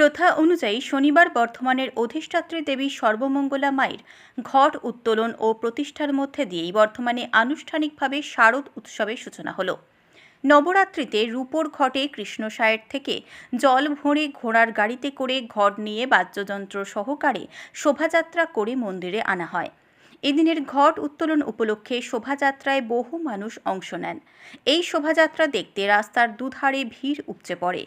প্রথা অনুযায়ী শনিবার বর্ধমানের অধিষ্ঠাত্রী দেবী সর্বমঙ্গলা মায়ের ঘট উত্তোলন ও প্রতিষ্ঠার মধ্যে দিয়েই বর্ধমানে আনুষ্ঠানিকভাবে শারদ উৎসবের সূচনা হলো। নবরাত্রিতে রূপোর ঘটে কৃষ্ণসায়ের থেকে জল ভরে ঘোড়ার গাড়িতে করে ঘট নিয়ে বাদ্যযন্ত্র সহকারে শোভাযাত্রা করে মন্দিরে আনা হয়। এদিনের ঘট উত্তোলন উপলক্ষে শোভাযাত্রায় বহু মানুষ অংশ নেন। এই শোভাযাত্রা দেখতে রাস্তার দুধারে ভিড় উপচে পড়ে।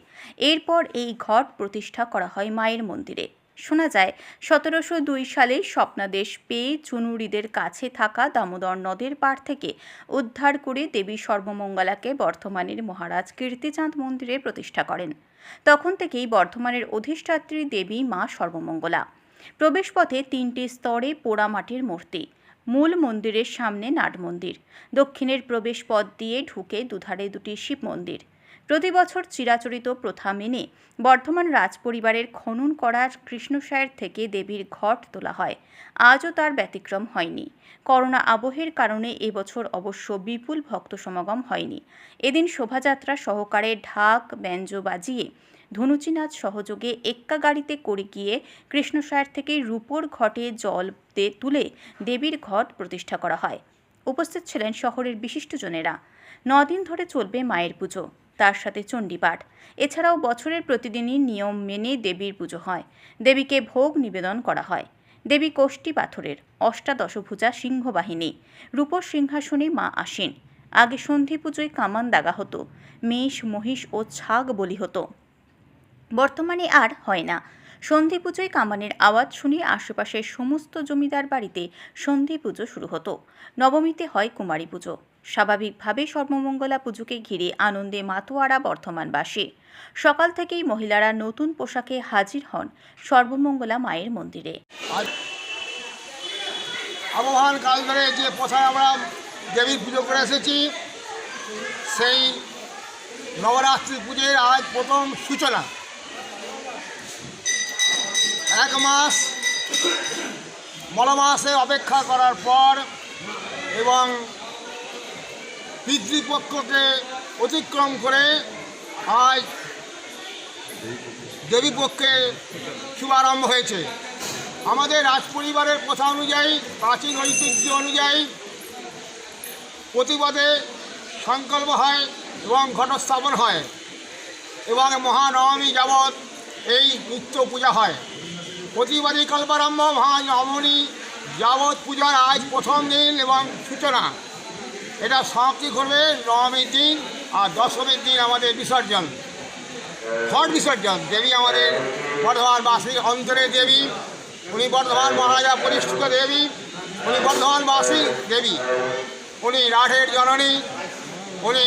এরপর এই ঘট প্রতিষ্ঠা করা হয় মায়ের মন্দিরে। শোনা যায়, সতেরোশো দুই সালে স্বপ্নাদেশ পেয়ে চুনুরিদের কাছে থাকা দামোদর নদের পাড় থেকে উদ্ধার করে দেবী সর্বমঙ্গলাকে বর্ধমানের মহারাজ কীর্তিচাঁদ মন্দিরে প্রতিষ্ঠা করেন। তখন থেকেই বর্ধমানের অধিষ্ঠাত্রী দেবী মা সর্বমঙ্গলা। প্রবেশপথে তিনটি স্তরে পোড়ামাটির মূর্তি, মূল মন্দিরের সামনে নাট মন্দির, দক্ষিণের প্রবেশপথ দিয়ে ঢুকে দুধারে দুটি শিব মন্দির। প্রতি বছর চিরাচরিত প্রথা মেনে বর্ধমান রাজপরিবারের খনন করার কৃষ্ণসায়ের থেকে দেবীর ঘট তোলা হয়। আজও তার ব্যতিক্রম হয়নি। করোনা আবহের কারণে এবছর অবশ্য বিপুল ভক্ত সমাগম হয়নি। এদিন শোভাযাত্রা সহকারে ঢাক, ব্যঞ্জ বাজিয়ে ধনুচি নাচ সহযোগে এক্কা গাড়িতে করে গিয়ে কৃষ্ণসায়ের থেকে রূপোর ঘটে জল তুলে দেবীর ঘট প্রতিষ্ঠা করা হয়। উপস্থিত ছিলেন শহরের বিশিষ্টজনেরা। নদিন ধরে চলবে মায়ের পুজো, তার সাথে চণ্ডীপাঠ। এছাড়াও বছরের প্রতিদিনই নিয়ম মেনে দেবীর পুজো হয়। দেবীকে ভোগ নিবেদন করা হয়। দেবী কোষ্ঠী পাথরের অষ্টাদশভুজা সিংহবাহিনী। রূপর সিংহাসনে মা আসেন। আগে সন্ধি পুজোয় কামান দাগা হতো মেষ, মহিষ ও ছাগ বলি হতো বর্তমানে আর হয় না। সন্ধি পুজোয় কামানের আওয়াজ শুনে আশেপাশের সমস্ত জমিদার বাড়িতে সন্ধি পুজো শুরু হতো। নবমীতে হয় কুমারী পুজো। স্বাভাবিকভাবে সর্বমঙ্গলা পুজোকে ঘিরে আনন্দে মাতোয়ারা বর্ধমানবাসী। সকাল থেকেই মহিলারা নতুন পোশাকে হাজির হন সর্বমঙ্গলা মায়ের মন্দিরে। আবহান কাল ধরে যে প্রথায় আমরা দেবীর পুজো করে এসেছি, সেই নবরাত্রি পুজোর আজ প্রথম সূচনা। এক মাস মলমাসে অপেক্ষা করার পর এবং পিতৃপক্ষকে অতিক্রম করে আজ দেবীপক্ষে শুভারম্ভ হয়েছে। আমাদের রাজপরিবারের প্রথা অনুযায়ী, প্রাচীন ঐতিহ্য অনুযায়ী প্রতিবাদে সংকল্প হয় এবং ঘটস্থাপন হয়। এবং মহানবমী যাবৎ এই নিত্য পূজা হয়। প্রতিবাদী কল্পারম্ভ মহানবমী যাবৎ পূজার আজ প্রথম দিন এবং সূচনা। এটা সমাপ্তি করবে নবমীর দিন আর দশমীর দিন আমাদের বিসর্জন। ঘট বিসর্জন। দেবী আমাদের বর্ধমানবাসীর অন্তরে দেবী, উনি বর্ধমান মহারাজা পরিষ্ঠিত দেবী, উনি বর্ধমানবাসী দেবী। উনি রাঠের জননী, উনি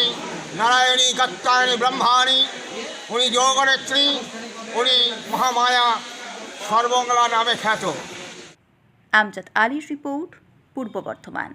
নারায়ণী কাত্তায়নী ব্রহ্মাণী, উনি যোগনেত্রী, উনি মহামায়া সর্বঙ্গলা নামে খ্যাত। আমজাদ আলীর রিপোর্ট পূর্ব বর্ধমান।